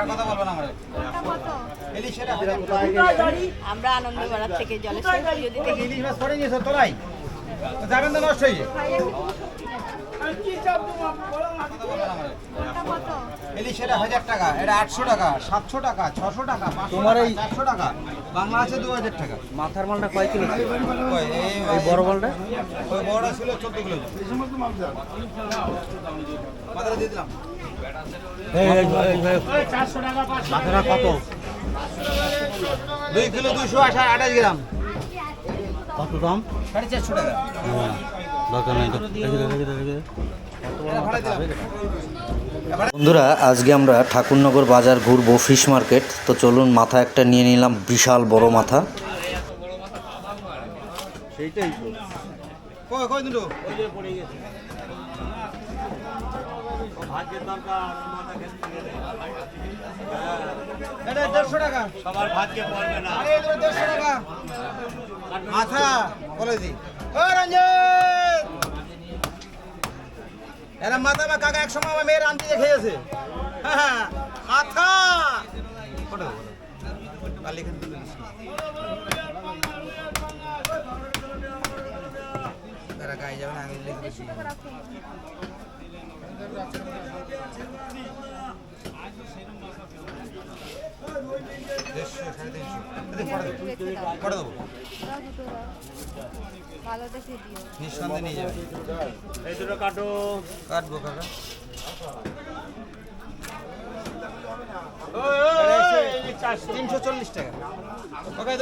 আমরা? ইলিশ এটা হাজার আমরা আনন্দ বাড়ার থেকে জলেশ্বর যদি থেকে ইলিশ মাছ পড়ে গিয়েছে তোলাই যাবেন তো নষ্ট হয়ে হাজার টাকা এটা আটশো টাকা সাতশো টাকা ছশো টাকা তোমার এই চারশো টাকা। বাংলা আছে দু হাজার টাকা। মাথার মালটা কয় কিলো? এই বড় মালটা? ওই বড়টা ছিল চোদ্দ কিলো। মাথাটা দিয়ে দিলাম। মাথাটা কত? দুই কিলো দুশো আঠাশ গ্রাম। কত দাম? সাড়ে চারশো টাকা। দরকার নাই তো। রেখে দে, রেখে দে, রেখে দে। এটা ভাড়া দিলাম বন্ধুরা আজকে আমরা ঠাকুরনগর বাজার ঘুরবো ফিশ মার্কেট। তো চলুন মাথা একটা নিয়ে নিলাম বিশাল বড় মাথা। সেইটাই দুটো এটা দেড়শো টাকা। সবার ভাগ্যে পড়বে না। দেড়শো টাকা। মাথা বলে দি ও এরা মাথা বা কাকা এক সময় আমার মেয়ের আনতে খেয়েছে। মাথা ফটো দেড়শো, দেখে দিও নিঃসন্দেহে নিয়ে যাবে এই দুটো কাটো কাটবো কাকা তিনশো টাকা কাকা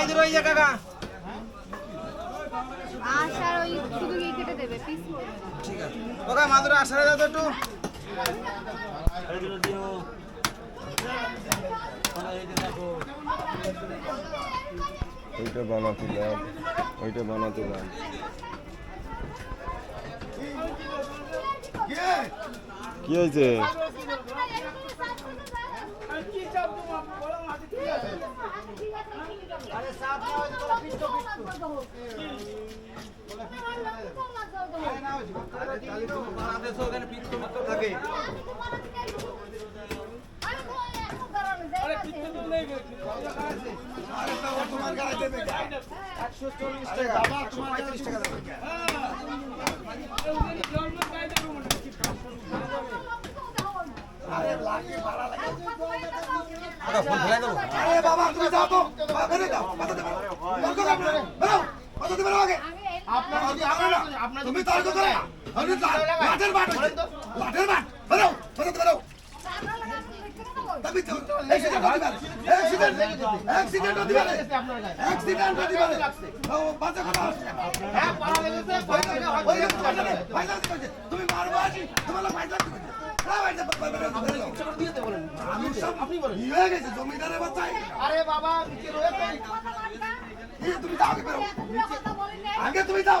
ইয়ে ইয়ে ওই শুধু এই কেটে দেবে পিস ঠিক আছে। মাদুরে আসারে দাও তো একটু। দিও ওইটা ওইটা কি হয়েছে? থাকে একশো চল্লিশ টাকা একশো পঁয়ত্রিশ দেবে কাকা ফোন ফেলাই দেবো আরে বাবা তুমি যাও তো বাবা, যাও মাথা দেবে আপনার বেরো মাথা দেবে। আগে আপনার যদি আপনারা তুমি তর্ক করে আমি লাঠের বাট হচ্ছে লাঠের বাট বেরো মাথা দেবে বেরো তবে তো অ্যাক্সিডেন্ট হতে পারে অ্যাক্সিডেন্ট অ্যাক্সিডেন্ট হতে পারে অ্যাক্সিডেন্ট হতে পারে ও বাচ্চা কথা হ্যাঁ তুমি মারবো তোমার হয়ে আরে বাবা তুমি যাও আগে তুমি যাও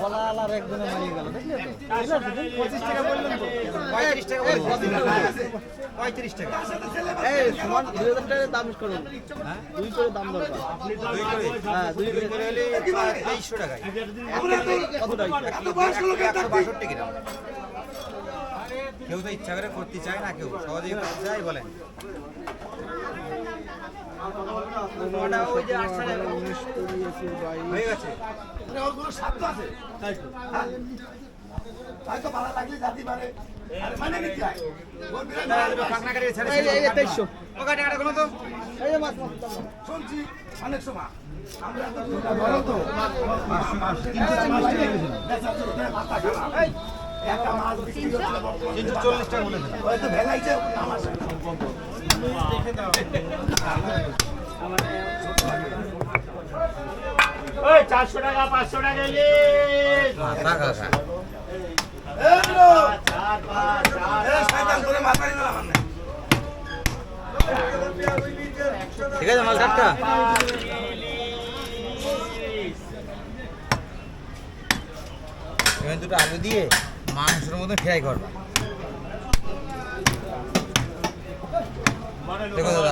কলার একজনে মারিয়ে গেল পঁচিশ টাকা বললাম পঁয়ত্রিশ টাকা পঁয়ত্রিশ টাকা। এই সমান দুই হাজার টাকা দাম করুন। দুই করে দাম দরকার। হ্যাঁ দুই করে। করে হলে তেইশশো টাকায়। কত টাকা? একশো বাষট্টি কেউ তো ইচ্ছা করে করতে চায় না কেউ। সহজেই করতে চায় বলেন। শুনছি অনেক সময়। আমরা তো বলো তো। মাথা খারাপ। এই, একটা মাছ বিক্রি চল্লিশ টাকা বলেছে। হয়তো ভেলাইছে আমার। চারশো টাকা, পাঁচশো টাকা। ঠিক আছে, মাল এবার দুটো আলু দিয়ে মাংসের মতো ফ্রাই করবা দেখো দাদা।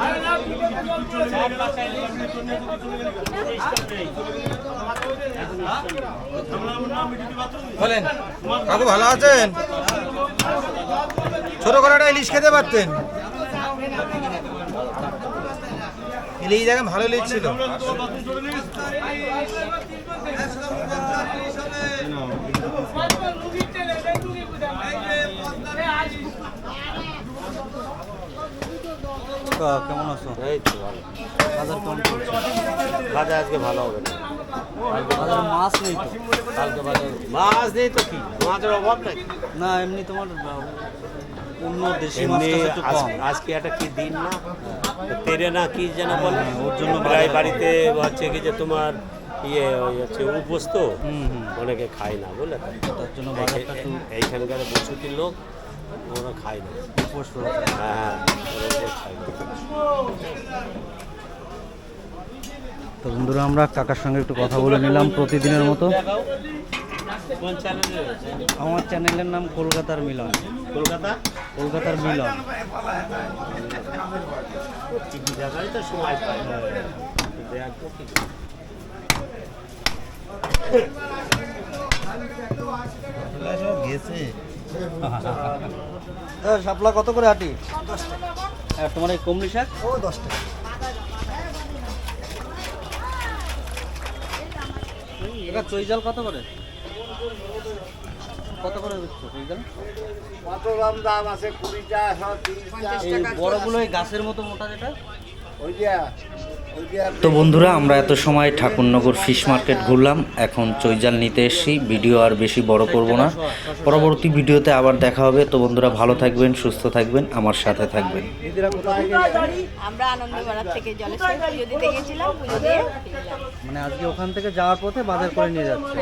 আরে না বলেন, কাকু ভালো আছেন? ছোট করে একটা ইলিশ খেতে পারতেন। ইলিশ দেখেন ভালো ইলিশ ছিল। কেমন আছো? এই তো ভালো। বাজার কেমন চলছে? বাজার আজকে ভালো হবে। না বাজারে মাছ নেই তো? কালকে বাজার মাছ নেই তো কি? মাছের অভাব নাই? না এমনি তোমার অন্য দেশি মাছটা একটু কম। আজকে একটা কি দিন না? তেরে না কি যেন বলে? ওর জন্য প্রায় বাড়িতে হচ্ছে কি যে তোমার ইয়ে ওই হচ্ছে উপোস তো। অনেকে খায় না বুঝলে তো? তার জন্য এইখানকার বসতি লোক ওরা খায় না। উপোস হ্যাঁ হ্যাঁ ওরা উপোস খায় না তো বন্ধুরা আমরা কাকার সঙ্গে একটু কথা বলে নিলাম প্রতিদিনের মতো। আমার চ্যানেলের নাম কলকাতার মিলন। কলকাতা? কলকাতার মিলন। শাপলা কত করে আর তোমার এই কমলি শাক? ও দশ টাকা। এটা চৈজাল কত করে? কত করে দিচ্ছো চই জাল কত দাম দাম আছে? কুড়িটা সব তিরিশটা এই বড়গুলো এই গাছের মতো মোটা যেটা? ওই ওই যে তো বন্ধুরা আমরা এত সময় ঠাকুরনগর ফিশ মার্কেট ঘুরলাম। এখন চৈজাল নিতে এসেছি। ভিডিও আর বেশি বড় করব না। পরবর্তী ভিডিওতে আবার দেখা হবে। তো বন্ধুরা ভালো থাকবেন সুস্থ থাকবেন আমার সাথে থাকবেন। দিদিরা কোথা থেকে আমরা আনন্দবাজার থেকে জলেশ্বর পুজো দিতে গেছিলাম পুজো দিয়ে মানে আজকে ওখান থেকে যাওয়ার পথে বাজার করে নিয়ে যাচ্ছে।